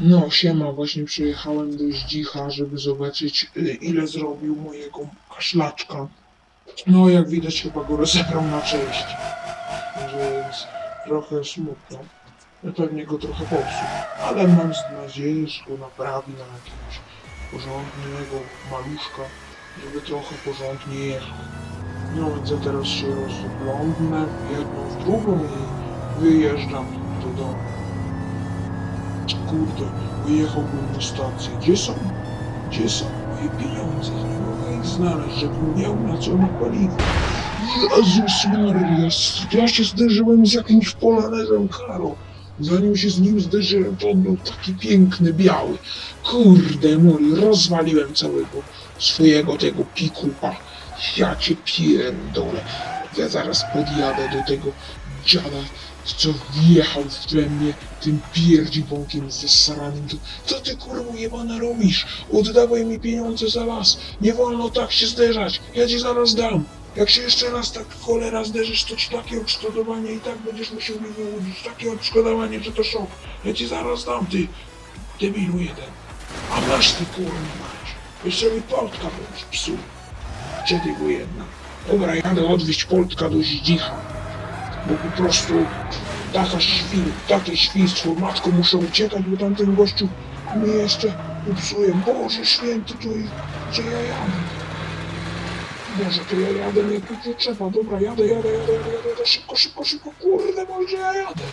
No, siema, właśnie przyjechałem do Zdzicha, żeby zobaczyć, y, ile zrobił mojego kaszlaczka. No, jak widać, chyba go rozebrał na część. Więc trochę smutno. Pewnie go trochę popsuł. Ale mam nadzieję, że go naprawi na jakiegoś porządnego maluszka, żeby trochę porządnie jechał. No więc ja teraz się rozglądnę w jedną, w drugą i wyjeżdżam do domu. Kurde, wyjechałbym na stację. Gdzie są? Gdzie są moje pieniądze? Nie mogę ich znaleźć, żebym miał na co na paliwo. Jezus Maria, ja się zderzyłem z jakimś polanerem Karo. Zanim się z nim zderzyłem, to on był taki piękny, biały. Kurde moli, rozwaliłem całego swojego tego pikupa. Ja cię pierdolę. Ja zaraz podjadę do tego dziada, co wjechał w mnie tym pierdziwąkiem zesranym. Tu. Co ty kurwa jebana robisz? Oddawaj mi pieniądze za las. Nie wolno tak się zderzać. Ja ci zaraz dam. Jak się jeszcze raz tak cholera zderzysz, to ci takie odszkodowanie i tak będziesz musiał mi wyłudzić. Takie odszkodowanie, że to szok. Ja ci zaraz dam, ty debilu jeden. A masz ty kurwa mać. Jeszcze mi będziesz psuł. Gdzie jedna? Dobra, jadę odwieźć Poltka do Zdzicha. Bo po prostu taka świn, takie świństwo. Matko, muszę uciekać, bo tamten gościu mnie jeszcze popsuje. Boże święty, to i gdzie ja jadę? Boże, to ja jadę, nie tu trzeba. Dobra, jadę, jadę, jadę, jadę, jadę, jadę. Szybko, szybko, szybko. Kurde, gdzie ja jadę?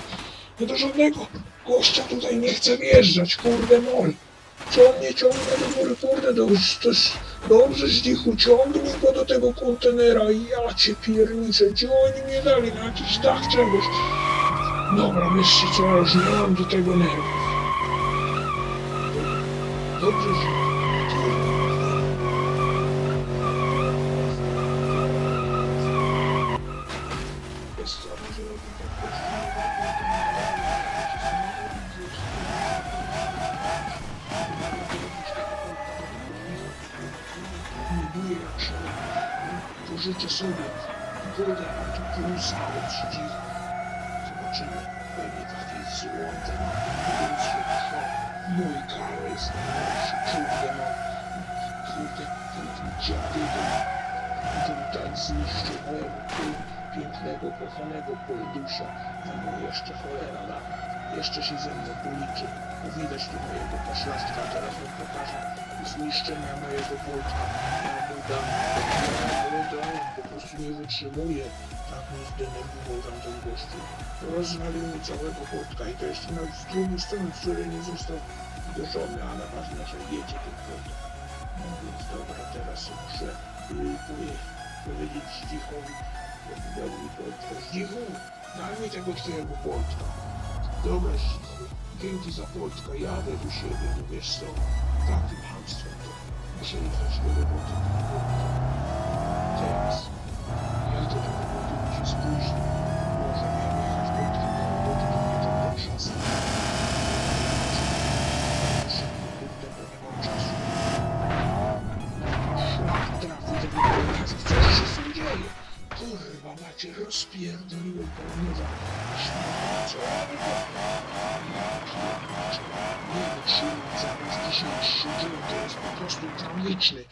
Ja do żadnego gościa tutaj nie chcę wjeżdżać. Kurde, mol. Co on mnie ciągnie do góry, kurde, to jest dobrze zdzichu, ciągnij go do tego kontenera i ja cię pierniczę, gdzie oni mnie dali, na jakiś dach czegoś. Dobra, myślcie co, już nie mam do tego nerwów. Dobrze, że... się pożyczę sobie wodę na tu pulsało przeciw. Zobaczymy, pewnie takie złote więc się trwa. Mój karo jest najlepszy, kurde no. Ten, dziadyga, ten tak zniszczył mojego pi- pięknego, kochanego Poldusia, a mu jeszcze cholera da. Jeszcze się ze mną policzy. Bo widać tu mojego poszlastka, teraz wam pokażę zniszczenia mojego Poltka. Ja mu dam, mu dam, po prostu nie wytrzymuję. Tak mnie zdenerwował tamten gościu. Rozwalił mi całego Poltka i to jeszcze nawet z drugiej strony, z której nie został uderzony, ale ważne, że jedzie ten Poltek. No więc dobra, teraz muszę y, powie- powiedzieć Zdzichowi, żeby dał mi Poltka. Zdzichu, daj mi tego twojego Poltka. Dobra, dzięki za Poltka, jadę do siebie, no wiesz co, takim hamstwem to muszę jechać do roboty. Macie, rozpierdoliłem pełniuza. Co ja nie wytrzymam zaraz dzisiejszy dzień, to jest po prostu tragiczny.